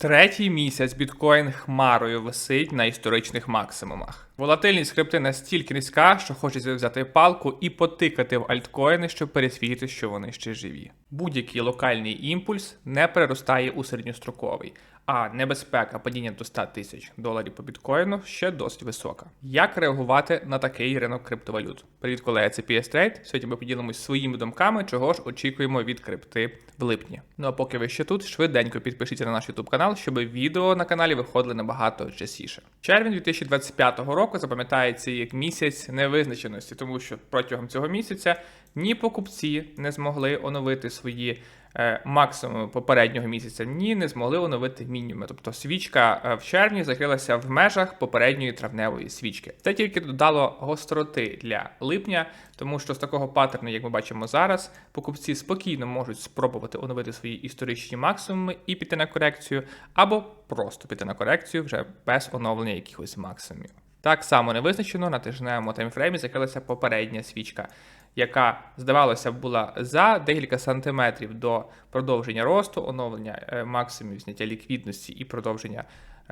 Третій місяць біткоін хмарою висить на історичних максимумах. Волатильність крипти настільки низька, що хочеться взяти палку і потикати в альткоїни, щоб пересвідчити, що вони ще живі. Будь-який локальний імпульс не переростає у середньостроковий, а небезпека падіння до 100 тисяч доларів по біткоїну ще досить висока. Як реагувати на такий ринок криптовалют? Привіт, колеги, це PS Trade. Сьогодні ми поділимось своїми думками, чого ж очікуємо від крипти в липні. Ну а поки ви ще тут, швиденько підпишіться на наш YouTube канал, щоб відео на каналі виходили набагато частіше. Червень 2025 року запам'ятається як місяць невизначеності, тому що протягом цього місяця ні покупці не змогли оновити свої е, максимуми попереднього місяця, ні не змогли оновити мінімуми. Тобто свічка е, в червні закрилася в межах попередньої травневої свічки. Це тільки додало гостроти для липня, тому що з такого паттерну, як ми бачимо зараз, покупці спокійно можуть спробувати оновити свої історичні максимуми і піти на корекцію, або просто піти на корекцію вже без оновлення якихось максимумів. Так само не визначено на тижневому таймфреймі закрилася попередня свічка, яка, здавалося, була за декілька сантиметрів до продовження росту, оновлення е, максимумів зняття ліквідності і продовження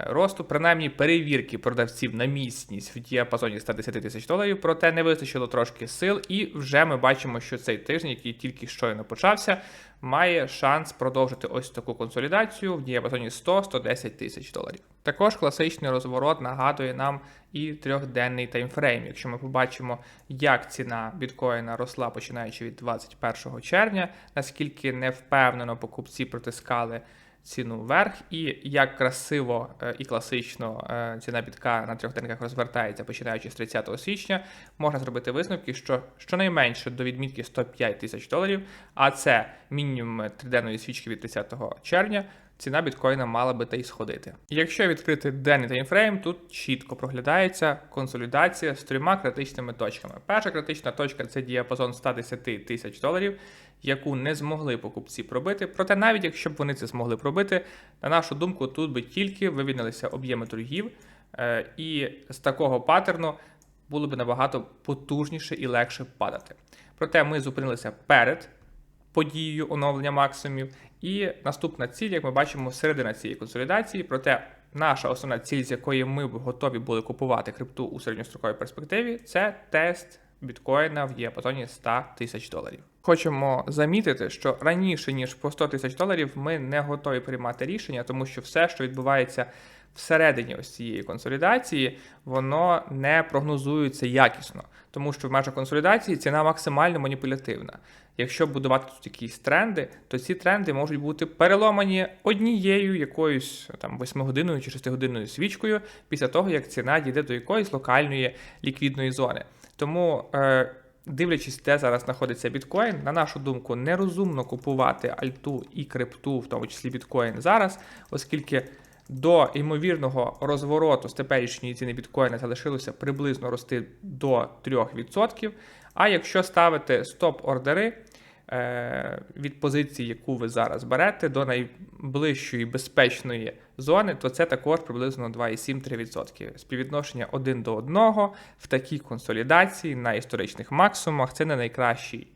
росту. Принаймні перевірки продавців на міцність в діапазоні 110 тисяч доларів, проте не вистачило трошки сил, і вже ми бачимо, що цей тиждень, який тільки щойно почався, має шанс продовжити ось таку консолідацію в діапазоні 100-110 тисяч доларів. Також класичний розворот нагадує нам і трьохденний таймфрейм. Якщо ми побачимо, як ціна біткоїна росла починаючи від 21 червня, наскільки невпевнено покупці протискали ціну вверх, і як красиво е, і класично е, ціна бітка на трьох трьохденниках розвертається починаючи з 30 січня, можна зробити висновки, що щонайменше до відмітки 105 тисяч доларів, а це мінімум триденної свічки від 30 червня. Ціна біткоїна мала би та й сходити. Якщо відкрити денний таймфрейм, тут чітко проглядається консолідація з трьома критичними точками. Перша критична точка це діапазон 110 тисяч доларів, яку не змогли покупці пробити. Проте, навіть якщо б вони це змогли пробити, на нашу думку, тут би тільки вивільнилися об'єми торгів, е, і з такого паттерну було б набагато потужніше і легше падати. Проте ми зупинилися перед подією оновлення максимумів. І наступна ціль, як ми бачимо, середина цієї консолідації. Проте наша основна ціль, з якої ми б готові були купувати крипту у середньостроковій перспективі, це тест біткоїна в діапазоні 100 тисяч доларів. Хочемо замітити, що раніше ніж по 100 тисяч доларів ми не готові приймати рішення, тому що все, що відбувається всередині ось цієї консолідації, воно не прогнозується якісно, тому що в межах консолідації ціна максимально маніпулятивна. Якщо будувати тут якісь тренди, то ці тренди можуть бути переломані однією якоюсь там 8-годинною чи 6-годинною свічкою після того, як ціна дійде до якоїсь локальної ліквідної зони. Тому. Е, Дивлячись, де зараз знаходиться біткоін, на нашу думку, нерозумно купувати альту і крипту, в тому числі біткоін зараз, оскільки до ймовірного розвороту з теперішньої ціни біткоїна залишилося приблизно рости до 3%. А якщо ставити стоп-ордери від позиції, яку ви зараз берете, до найближчої безпечної зони, то це також приблизно 2,7-3%. Співвідношення 1 до 1 в такій консолідації на історичних максимумах це не найкращий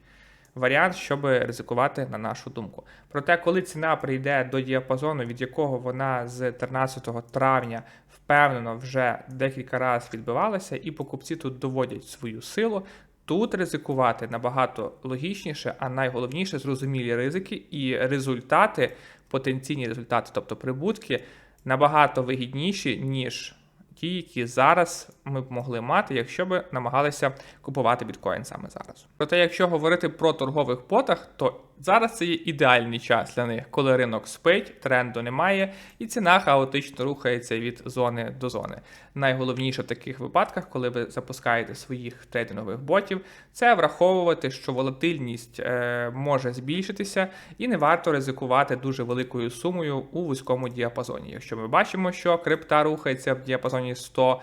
варіант, щоб ризикувати на нашу думку. Проте, коли ціна прийде до діапазону, від якого вона з 13 травня впевнено вже декілька разів відбивалася, і покупці тут доводять свою силу. Тут ризикувати набагато логічніше, а найголовніше зрозумілі ризики і результати, потенційні результати, тобто прибутки, набагато вигідніші, ніж ті, які зараз ми б могли мати, якщо б намагалися купувати біткоін саме зараз. Проте, якщо говорити про торгових потах, то зараз це є ідеальний час для них, коли ринок спить, тренду немає, і ціна хаотично рухається від зони до зони. Найголовніше в таких випадках, коли ви запускаєте своїх трейдингових ботів, це враховувати, що волатильність е, може збільшитися, і не варто ризикувати дуже великою сумою у вузькому діапазоні. Якщо ми бачимо, що крипта рухається в діапазоні 100-110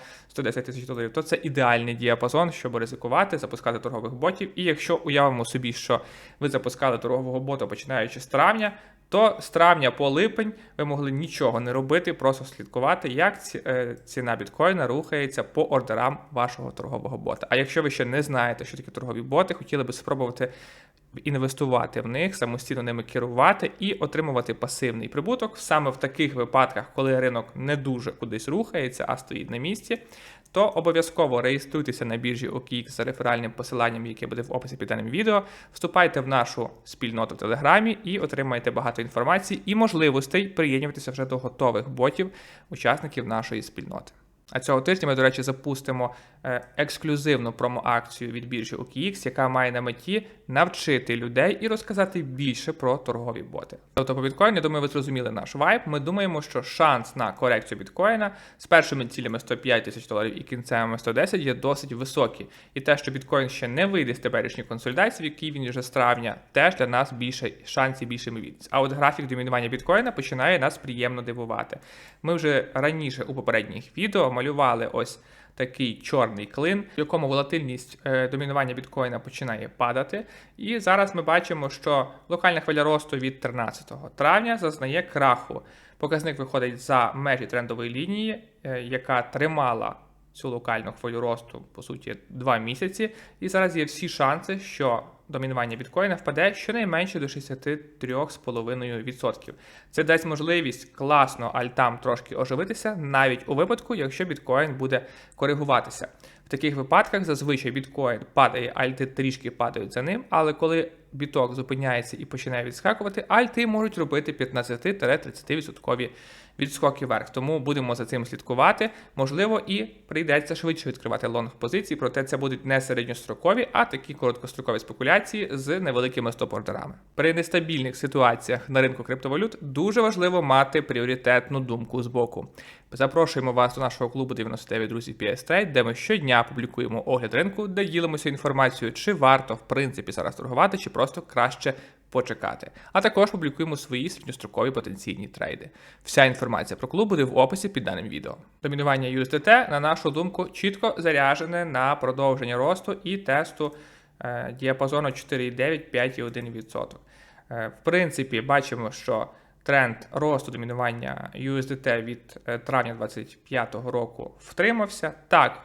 тисяч доларів, то це ідеальний діапазон, щоб ризикувати, запускати торгових ботів. І якщо уявимо собі, що ви запускали торгового бота починаючи з травня, то з травня по липень ви могли нічого не робити, просто слідкувати, як е, ціна біткоїна рухається по ордерам вашого торгового бота. А якщо ви ще не знаєте, що таке торгові боти, хотіли би спробувати інвестувати в них, самостійно ними керувати і отримувати пасивний прибуток саме в таких випадках, коли ринок не дуже кудись рухається, а стоїть на місці, то обов'язково реєструйтеся на біржі OKX за реферальним посиланням, яке буде в описі під даним відео. Вступайте в нашу спільноту в Телеграмі і отримайте багато інформації і можливостей приєднуватися вже до готових ботів учасників нашої спільноти. А цього тижня ми, до речі, запустимо е, ексклюзивну промо-акцію від біржі OKX, яка має на меті навчити людей і розказати більше про торгові боти. Тобто по біткоїну, я думаю, ви зрозуміли наш вайб. Ми думаємо, що шанс на корекцію біткоїна з першими цілями 105 тисяч доларів і кінцевими 110 є досить високі. І те, що біткоін ще не вийде з теперішньої консолідації, в якій він вже з травня, теж для нас більше шансів, більше ймовірність. А от графік домінування біткоїна починає нас приємно дивувати. Ми вже раніше у попередніх відео малювали ось такий чорний клин, в якому волатильність е, домінування біткоїна починає падати. І зараз ми бачимо, що локальна хвиля росту від 13 травня зазнає краху. Показник виходить за межі трендової лінії, е, яка тримала цю локальну хвилю росту, по суті, два місяці. І зараз є всі шанси, що домінування біткоїна впаде щонайменше до 63,5%. Це дасть можливість класно альтам трошки оживитися, навіть у випадку, якщо біткоін буде коригуватися. В таких випадках зазвичай біткоін падає, альти трішки падають за ним, але коли біток зупиняється і починає відскакувати, альти можуть робити 15-30% відскоки вверх. Тому будемо за цим слідкувати. Можливо, і прийдеться швидше відкривати лонг позиції, проте це будуть не середньострокові, а такі короткострокові спекуляції з невеликими стоп-ордерами. При нестабільних ситуаціях на ринку криптовалют дуже важливо мати пріоритетну думку з боку. Запрошуємо вас до нашого клубу 99 друзів PS де ми щодня публікуємо огляд ринку, де ділимося інформацією, чи варто в принципі зараз торгувати, чи просто краще почекати. А також публікуємо свої середньострокові потенційні трейди. Вся інформація про клуб буде в описі під даним відео. Домінування USDT, на нашу думку, чітко заряджене на продовження росту і тесту е, діапазону 4,9-5,1%. Е, в принципі, бачимо, що тренд росту домінування USDT від е, травня 2025 року втримався. Так,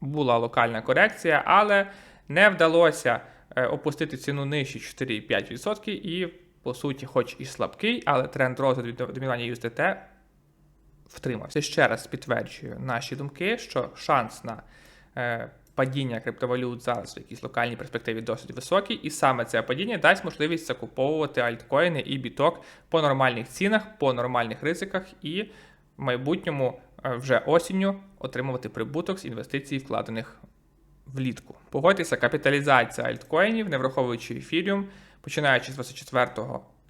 була локальна корекція, але не вдалося опустити ціну нижче 4,5% і, по суті, хоч і слабкий, але тренд росту від домінування USDT втримався. Ще раз підтверджую наші думки, що шанс на е, падіння криптовалют зараз в якійсь локальній перспективі досить високий, і саме це падіння дасть можливість закуповувати альткоїни і біток по нормальних цінах, по нормальних ризиках, і в майбутньому е, вже осінню отримувати прибуток з інвестицій, вкладених влітку. Погодьтеся, капіталізація альткоїнів, не враховуючи ефіріум, починаючи з 24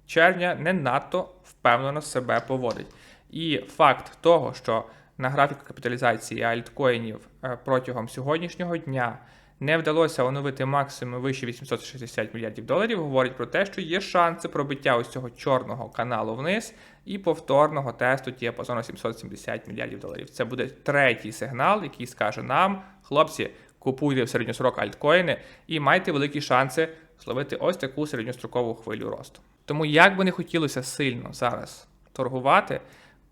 червня, не надто впевнено себе поводить. І факт того, що на графіку капіталізації альткоїнів е, протягом сьогоднішнього дня не вдалося оновити максимум вище 860 мільярдів доларів, говорить про те, що є шанси пробиття ось цього чорного каналу вниз і повторного тесту діапазону 770 мільярдів доларів. Це буде третій сигнал, який скаже нам, хлопці, купуйте в середньострок альткоїни і майте великі шанси зловити ось таку середньострокову хвилю росту. Тому як би не хотілося сильно зараз торгувати.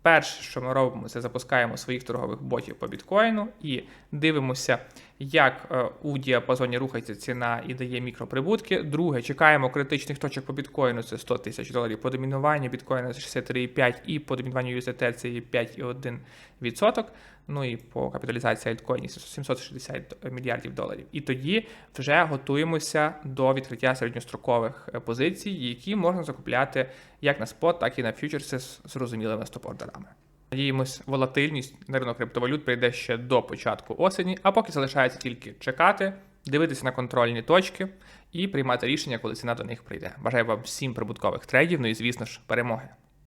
Перше, що ми робимо, це запускаємо своїх торгових ботів по біткоїну і дивимося, як е, у діапазоні рухається ціна і дає мікроприбутки. Друге, чекаємо критичних точок по біткоїну, це 100 тисяч доларів. По домінуванню біткоїна це 63,5 і по домінуванню USDT це є 5,1%. Ну і по капіталізації альткоїнів 760 мільярдів доларів. І тоді вже готуємося до відкриття середньострокових е, позицій, які можна закупляти як на спот, так і на фьючерси з зрозумілими стоп-ордерами. Надіємось, волатильність на ринок криптовалют прийде ще до початку осені, а поки залишається тільки чекати, дивитися на контрольні точки і приймати рішення, коли ціна до них прийде. Бажаю вам всім прибуткових трейдів, ну і звісно ж, перемоги.